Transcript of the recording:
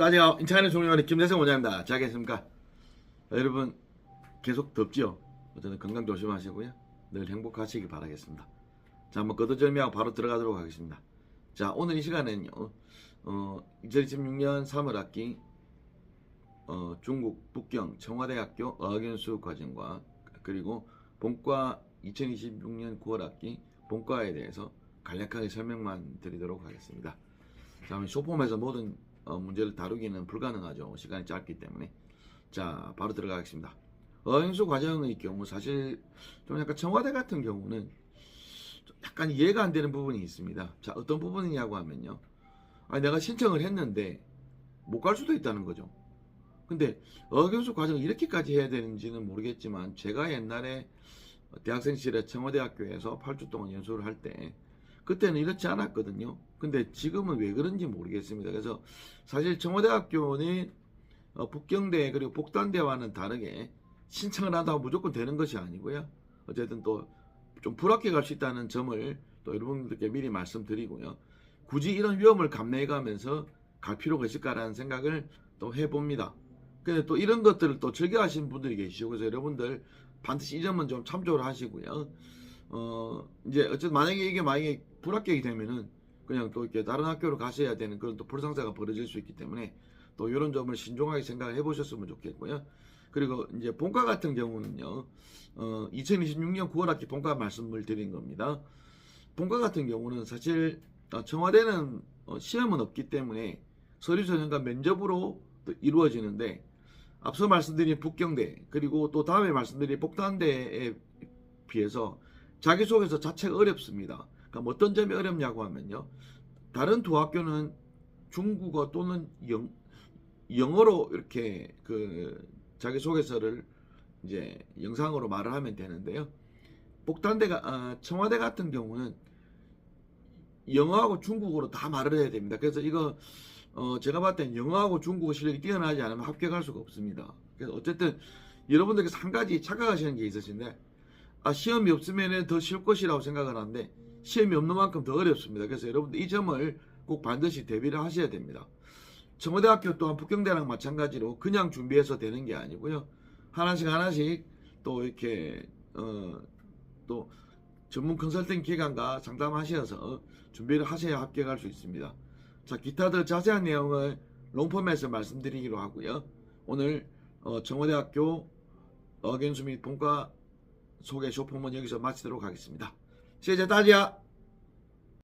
따지가 인터넷 종료원의 김대성 원장입니다. 잘 계십니까? 여러분 계속 덥지요? 어쨌든 건강 조심하시고요. 늘 행복하시기 바라겠습니다. 자, 한번 거두절미하고 바로 들어가도록 하겠습니다. 자, 오늘 이 시간에는요. 어, 2026년 3월 학기 어, 중국 북경 청와대학교 어학연수 과정과 그리고 본과 2026년 9월 학기 본과에 대해서 간략하게 설명만 드리도록 하겠습니다. 자, 그럼 쇼폼에서 모든 어, 문제를 다루기는 불가능하죠. 시간이 짧기 때문에. 자, 바로 들어가겠습니다. 어학연수 과정의 경우 사실 좀 약간 청와대 같은 경우는 좀 약간 이해가 안 되는 부분이 있습니다. 자, 어떤 부분이냐고 하면요. 아, 내가 신청을 했는데 못 갈 수도 있다는 거죠. 근데 어학연수 과정을 이렇게까지 해야 되는지는 모르겠지만 제가 옛날에 대학생 시절에 청와대학교에서 8주 동안 연수를 할 때 그때는 이렇지 않았거든요. 근데 지금은 왜 그런지 모르겠습니다. 그래서 사실 청와대학교는 어, 북경대 그리고 복단대와는 다르게 신청을 한다고 무조건 되는 것이 아니고요. 어쨌든 또 좀 불합격 할수 있다는 점을 또 여러분들께 미리 말씀드리고요. 굳이 이런 위험을 감내해가면서 갈 필요가 있을까라는 생각을 또 해봅니다. 근데 또 이런 것들을 또 즐겨 하시는 분들이 계시고 그래서 여러분들 반드시 이 점은 좀 참조를 하시고요. 어, 이제 어쨌든 만약에 이게 만약에 불합격이 되면은 그냥 또 이렇게 다른 학교로 가셔야 되는 그런 또 불상사가 벌어질 수 있기 때문에 또 이런 점을 신중하게 생각을 해보셨으면 좋겠고요. 그리고 이제 본과 같은 경우는요, 어, 2026년 9월 학기 본과 말씀을 드린 겁니다. 본과 같은 경우는 사실 어, 청와대는 어, 시험은 없기 때문에 서류 전형과 면접으로 또 이루어지는데 앞서 말씀드린 북경대 그리고 또 다음에 말씀드린 복단대에 비해서 자기소개서 자체가 어렵습니다. 그럼 어떤 점이 어렵냐고 하면요. 다른 두 학교는 중국어 또는 영, 영어로 이렇게 그 자기소개서를 이제 영상으로 말을 하면 되는데요. 복단대가 아, 청와대 같은 경우는 영어하고 중국어로 다 말을 해야 됩니다. 그래서 이거 어, 제가 봤을 땐 영어하고 중국어 실력이 뛰어나지 않으면 합격할 수가 없습니다. 그래서 어쨌든 여러분들께서 한 가지 착각하시는 게 있으신데 아, 시험이 없으면 더 쉬울 것이라고 생각을 하는데 시험이 없는 만큼 더 어렵습니다. 그래서 여러분들 이 점을 꼭 반드시 대비를 하셔야 됩니다. 청와대학교 또한 북경대랑 마찬가지로 그냥 준비해서 되는 게 아니고요. 하나씩 하나씩 또 이렇게 어, 또 전문 컨설팅 기관과 상담하셔서 준비를 하셔야 합격할 수 있습니다. 자, 기타 더 자세한 내용을 롱폼에서 말씀드리기로 하고요. 오늘 어, 청와대학교 어견수 및 본과 소개 쇼폼은 여기서 마치도록 하겠습니다. 谢谢大家。